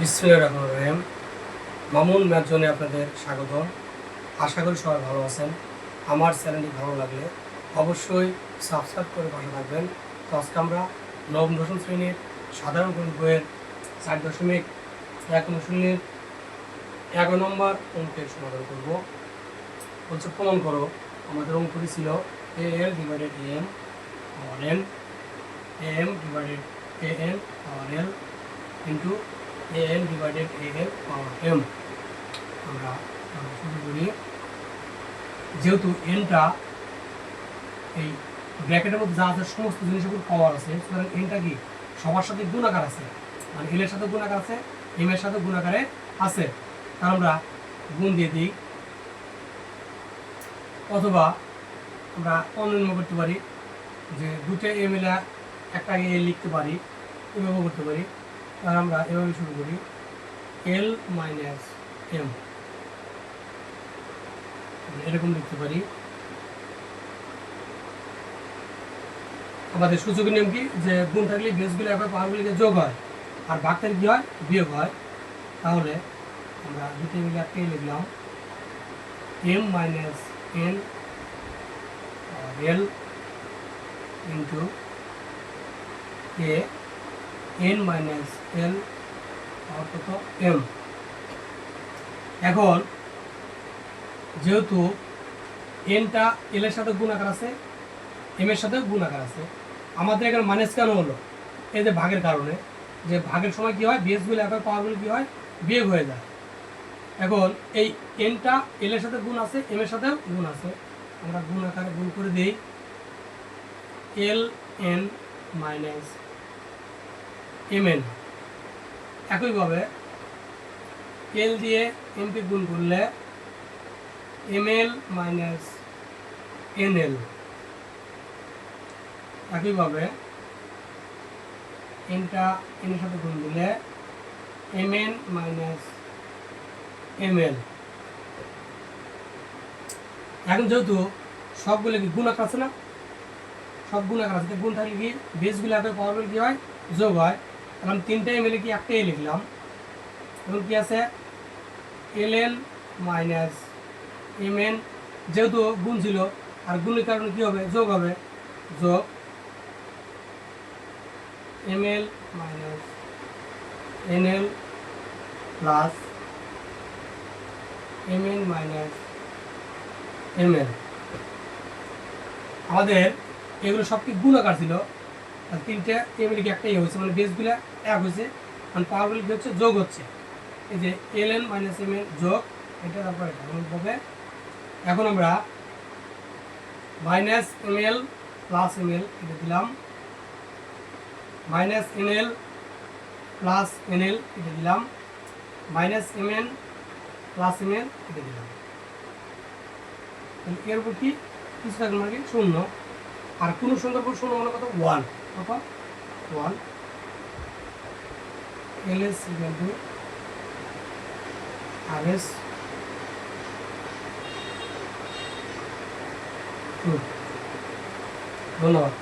বিসমিল্লাহির রহমানির রহিম। মামুন ম্যাথ জোনে আপনাদের স্বাগত আশা করি সবাই ভালো আছেন। আমার চ্যানেলটি ভালো লাগলে অবশ্যই সাবস্ক্রাইব করে পাশে থাকবেন। তো আজকে আমরা নবম, দশম শ্রেণির সাধারণ গণিত বইয়ের চার দশমিক এক অনুশীলনীর এগারো নম্বর অঙ্কের সমাধান করব। বলছে, প্রমাণ করো। আমাদের অঙ্কটি ছিল A L divided A M power N A M divided A N power L into A N divided A L power M আমরা শুরু করি যেহেতু এনটা এই ব্র্যাকেটের মধ্যে যা আছে সমস্ত জিনিসের পাওয়ার আছে, সুতরাং এনটা কি? সবার সাথে গুণাকার আছে। মানে এল এর সাথে গুণাকার আছে এম এর সাথে গুণাকারে আছে। তার আমরা গুণ দিয়ে দিই, অথবা আমরা অন্যান্য করতে পারি, যে দুটো এম এল একটা এ লিখতে পারি এভাবে করতে পারি। আর আমরা এভাবে শুরু করি। এল মাইনাস এম এরকম লিখতে পারি। আমাদের সূচকের নিয়ম কি? যে গুণ থাকলে বেসগুলো একবার পাওয়ারগুলিকে যোগ হয়। আর ভাগ কি হয়? বিয়োগ হয়। তাহলে আমরা দুটো মিলে একটা লিখলাম। M minus N L into A N minus L কত এম এখন যেহেতু এনটা এল এর সাথে গুণাকার আছে এম এর সাথে গুণাকার আছে, আমাদের এখানে মাইনাস কেন হলো? এই যে ভাগের কারণে, যে ভাগের সময় কি হয়? বিএসগুলো একবার পাওয়ারগুলো কি হয়? বিয়োগ হয়ে যায়। এখন এই এনটা এল এর সাথে গুণ আছে এম এর সাথেও গুণ আছে। আমরা গুণ আকারে গুণ করে দিই L N minus M N একইভাবে এল দিয়ে এমকে গুণ করলে M L minus N L একইভাবে এনটা এনের সাথে গুণ দিলে M N minus M L এখন যেহেতু সবগুলো কি গুণাকার আছে না? সব গুণাকার আছে, তো গুণ থাকলে কি? বেসগুলো এত পাওয়ার কি হয়? যোগ হয়। এখন তিনটে মিলে কি একটাই লিখলাম। এবং কি আছে? L N minus M N যেহেতু গুণ ছিল, আর গুণের কারণে কী হবে? যোগ হবে। যোগ M L minus N L plus M N minus M L. আমাদের এগুলো সব কি গুণাকার ছিল? আর তিনটে এম এল কি একটাই হয়েছে মানে বেসগুলো এক হয়েছে মানে পাওয়ারগুলো কি হচ্ছে যোগ হচ্ছে। এই যে L N minus M N যোগ, এটা তারপর এমন হবে। এখন আমরা minus M L plus M L এটা দিলাম। Minus N L plus N L এটা দিলাম। Minus M N plus M L এটা দিলাম। তাহলে এর উপর কি? কিছু থাকবে মানে শূন্য। আর কোনো সুন্দরবন শূন্য মানে কত ওয়ান কত one L S equal to R S ধন্যবাদ।